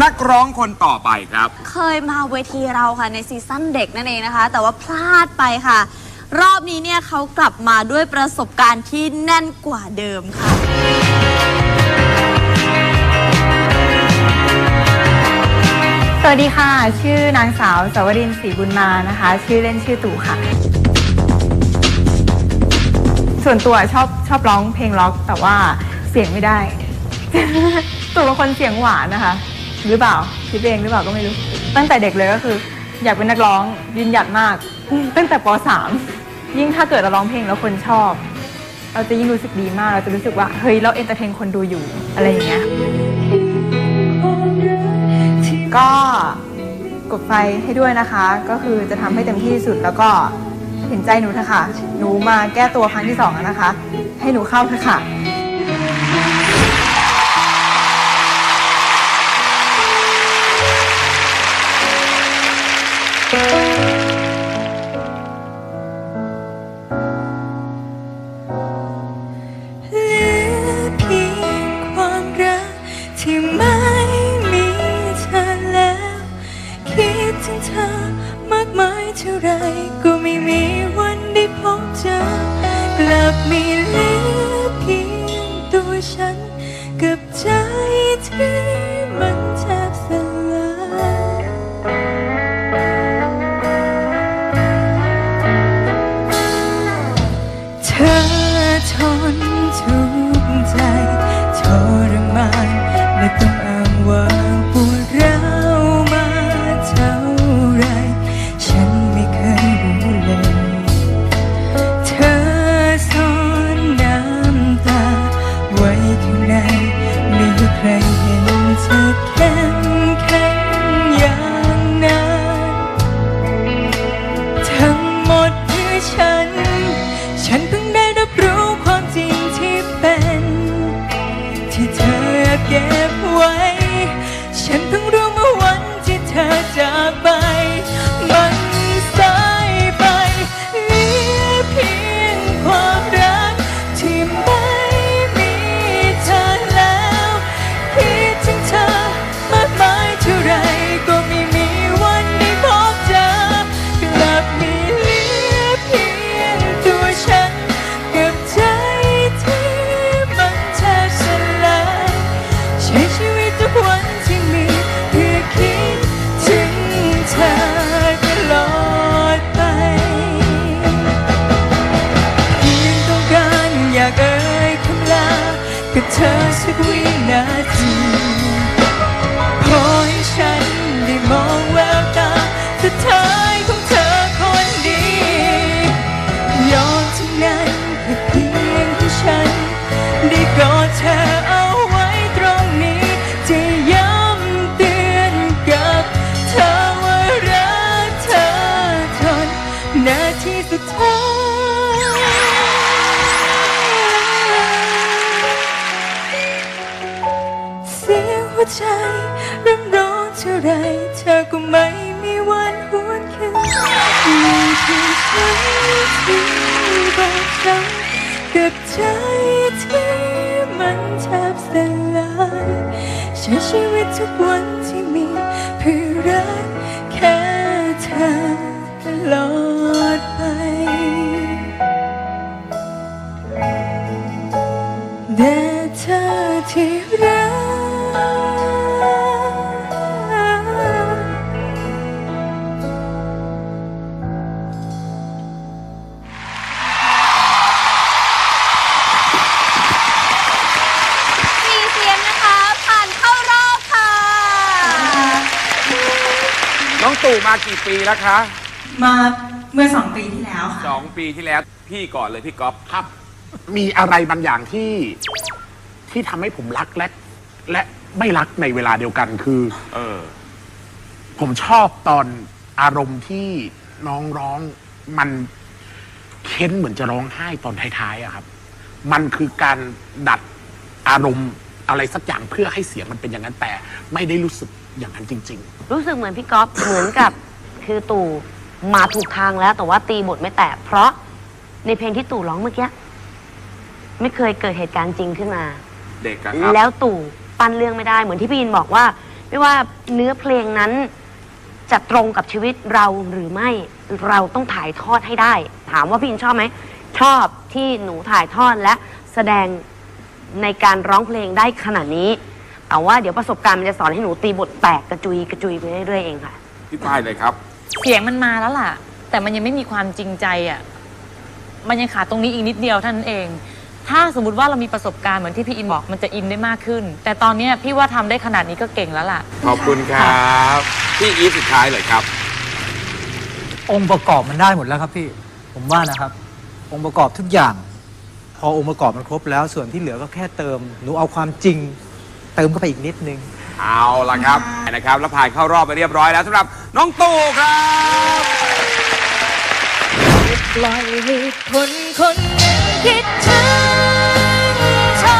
นักร้องคนต่อไปครับ เคยมาเวทีเราค่ะในซีซั่นเด็กนั่นเองนะคะ แต่ว่าพลาดไปค่ะ รอบนี้เนี่ยเขากลับมาด้วยประสบการณ์ที่แน่นกว่าเดิมค่ะ สวัสดีค่ะ ชื่อนางสาวสวรินทร์ศรีบุญมานะคะ ชื่อเล่นชื่อตู่ค่ะ ส่วนตัวชอบชอบร้องเพลงล็อกแต่ว่าเสียงไม่ได้ ตู่เป็นคนเสียงหวานนะคะ หรือเปล่าคิดเองหรือเปล่าก็ไม่รู้ ตั้งแต่เด็กเลยก็คือ อยากเป็นนักร้องยืนหยัดมาก ตั้งแต่ป .3 ยิ่งถ้าเกิดเราร้องเพลงแล้วคนชอบ เราจะยิ่งรู้สึกดีมาก เราจะรู้สึกว่าเฮ้ยเราเอนเตอร์เทนคนดูอยู่อะไรอย่างเงี้ยก็กดไฟให้ด้วยนะคะ ก็คือจะทำให้เต็มที่ที่สุดแล้วก็เห็นใจหนูเถอะค่ะ หนูมาแก้ตัวครั้งที่สองแล้วนะคะ ให้หนูเข้าเถอะค่ะ ไรก็ไม่มีวันได้พบเจอกลับมี กับเธอสักวินาที วใจเริ่มร้องเท่าไรเธอก็ไม่มีวันหวนคืนมีเพียงฉันที่บอกฉันกับใจที่มันแทบสลายใช้ชีวิตทุกวันที่มีเพื่อรักแค่เธอตลอดไปแต่เธอที่รัก น้องตู่มากี่ปีแล้วคะมาเมื่อสองปีที่แล้วค่ะสองปีที่แล้วพี่ก่อนเลยพี่ก๊อฟครับ มีอะไรบางอย่างที่ที่ทำให้ผมรักและและไม่รักในเวลาเดียวกันคือ เออ ผมชอบตอนอารมณ์ที่น้องร้องมันเค้นเหมือนจะร้องไห้ตอนท้ายๆอะครับ มันคือการดัดอารมณ์อะไรสักอย่างเพื่อให้เสียงมันเป็นอย่างนั้นแต่ ไม่ได้รู้สึก อย่างนั้นจริงๆรู้สึกเหมือนพี่ก๊อฟ เหมือนกับคือตู่มาถูกทางแล้ว แต่ว่าตีบทไม่แตะเพราะในเพลงที่ตู่ร้องเมื่อกี้ไม่เคยเกิดเหตุการณ์จริงขึ้นมา เด็กอะครับแล้วตู่ปั้นเรื่องไม่ได้เหมือนที่พี่อินบอกว่า ไม่ว่าเนื้อเพลงนั้น จะตรงกับชีวิตเราหรือไม่เราต้องถ่ายทอดให้ได้ ถามว่าพี่อินชอบไหม ชอบที่หนูถ่ายทอดและแสดงในการร้องเพลงได้ขนาดนี้ แต่ว่าเดี๋ยวประสบการณ์มันจะสอนให้หนูตีบทแตกกระจุยกระจุยไปเรื่อยๆเองค่ะ พี่ป้ายเลยครับ เสียงมันมาแล้วล่ะ แต่มันยังไม่มีความจริงใจอะ มันยังขาดตรงนี้อีกนิดเดียวเท่านั้นเอง ถ้าสมมติว่าเรามีประสบการณ์เหมือนที่พี่อินบอกมันจะอินได้มากขึ้น แต่ตอนเนี้ยพี่ว่าทำได้ขนาดนี้ก็เก่งแล้วล่ะ ขอบคุณครับ พี่อีฟสุดท้ายเลยครับ องค์ประกอบมันได้หมดแล้วครับพี่ผมว่านะครับ องค์ประกอบทุกอย่าง พอองค์ประกอบมันครบแล้ว ส่วนที่เหลือก็แค่เติม หนูเอาความจริง เติมเข้าไปอีกนิดนึง เอาละครับนะครับ แล้วผ่านเข้ารอบไปเรียบร้อยแล้วสำหรับน้องตู่ครับปล่อยให้คนคนหนึ่งคิดถึงเธอ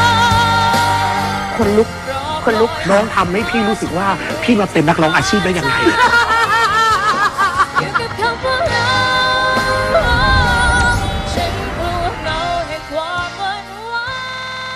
คนลุกคนลุกน้องทำให้พี่รู้สึกว่าพี่มาเป็นนักร้องอาชีพได้ยังไง